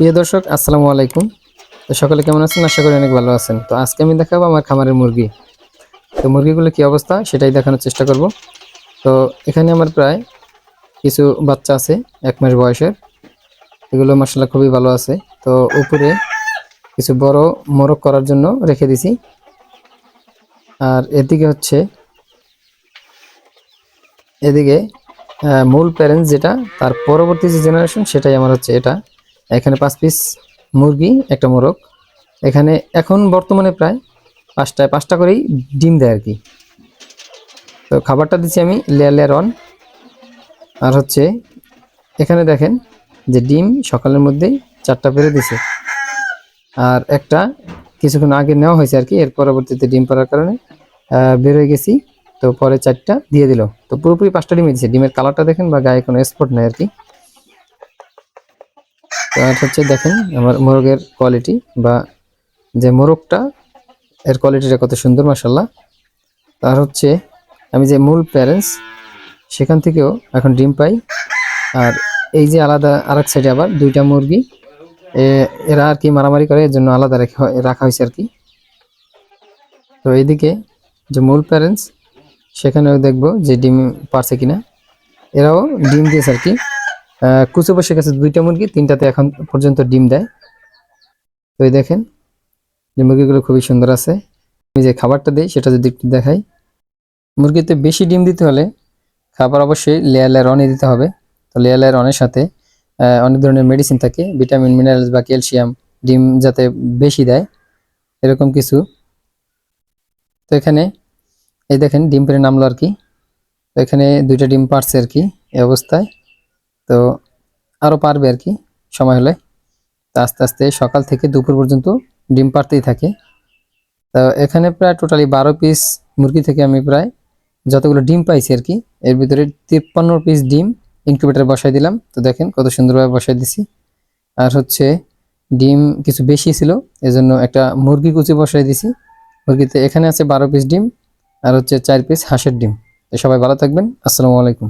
প্রিয় দর্শক, আসসালামু আলাইকুম। তো সকলে কেমন আছেন? আশা করি অনেক ভালো আছেন। তো আজকে আমি দেখাবো আমার খামারের মুরগি। তো মুরগিগুলো কি অবস্থা সেটাই দেখানোর চেষ্টা করব। তো এখানে আমার প্রায় কিছু বাচ্চা আছে, এক মাস বয়সের। এগুলো মশলা খুবই ভালো আছে। তো উপরে কিছু বড় মোরগ করার জন্য রেখে দিছি। আর এদিকে হচ্ছে, এদিকে মূল প্যারেন্টস যেটা, তার পরবর্তী যে জেনারেশন সেটাই আমার হচ্ছে এটা। এখানে পাঁচ পিস মুরগি একটা মোরগ। এখানে এখন বর্তমানে প্রায় পাঁচটায় পাঁচটা করেই ডিম দেয় আর কি। তো খাবারটা দিচ্ছি আমি লেয়ার লেয়ার অন আর হচ্ছে এখানে দেখেন যে ডিম সকালের মধ্যেই চারটা পেরে দিছে। আর একটা কিছুক্ষণ আগে নেওয়া হয়েছে আর কি এর পরবর্তীতে ডিম পাড়ার কারণে আহ, বের হয়ে গেছি। তো পরে চারটা দিয়ে দিল। তো পুরোপুরি পাঁচটা ডিমে দিছে। ডিমের কালারটা দেখেন বা গায়ে কোনো স্পট নেই আর কি। হচ্ছে দেখেন, আমার মোরগের কোয়ালিটি বা যে মোরগটা, এর কোয়ালিটিটা কত সুন্দর মাসাল্লাহ আর হচ্ছে আমি যে মূল প্যারেন্টস সেখান থেকেও এখন ডিম পাই। আর এই যে আলাদা আর এক সাইডে আবার দুইটা মুরগি এরা আর কি মারামারি করে, এর জন্য আলাদা রেখে- রাখা হয়েছে আর কি। তো এইদিকে যে মূল প্যারেন্টস সেখানেও দেখব যে ডিম পারছে কিনা। এরাও ডিম দিয়েছে আর কি। কুচু বসে গেছে দুইটা মুরগি, তিনটাতে এখন পর্যন্ত ডিম দেয়। তো এই দেখেন, যে মুরগিগুলো খুবই সুন্দর আছে। আমি যে খাবারটা দিই, সেটা যদি একটু দেখাই। মুরগিতে বেশি ডিম দিতে হলে খাবার অবশ্যই লেয়ার লেয়ার অনে দিতে হবে। তো লেয়ার লেয়ার অনের সাথে অনেক ধরনের মেডিসিন থাকে। ভিটামিন মিনারেলস বা ক্যালসিয়াম ডিম যাতে বেশি দেয়, এরকম কিছু। তো এখানে, এই দেখেন, ডিম পেরে নামলো আর কি। তো এখানে দুইটা ডিম পারছে আর কি, এই অবস্থায়। তো আরও পারবে আর কি সময় হলে। তো আস্তে আস্তে সকাল থেকে দুপুর পর্যন্ত ডিম পারতেই থাকে। তো এখানে প্রায় টোটালি বারো পিস মুরগি থেকে আমি প্রায় যতগুলো ডিম পাইছি আর কি, এর ভিতরে তিপ্পান্ন পিস ডিম ইনকিউবেটারে বসাই দিলাম। তো দেখেন কত সুন্দরভাবে বসাই দিছি। আর হচ্ছে ডিম কিছু বেশি ছিল, এজন্য একটা মুরগি কুচি বসাই দিছি। মুরগিতে এখানে আছে বারো পিস ডিম, আর হচ্ছে চার পিস হাঁসের ডিম। সবাই ভালো থাকবেন। আসসালামু আলাইকুম।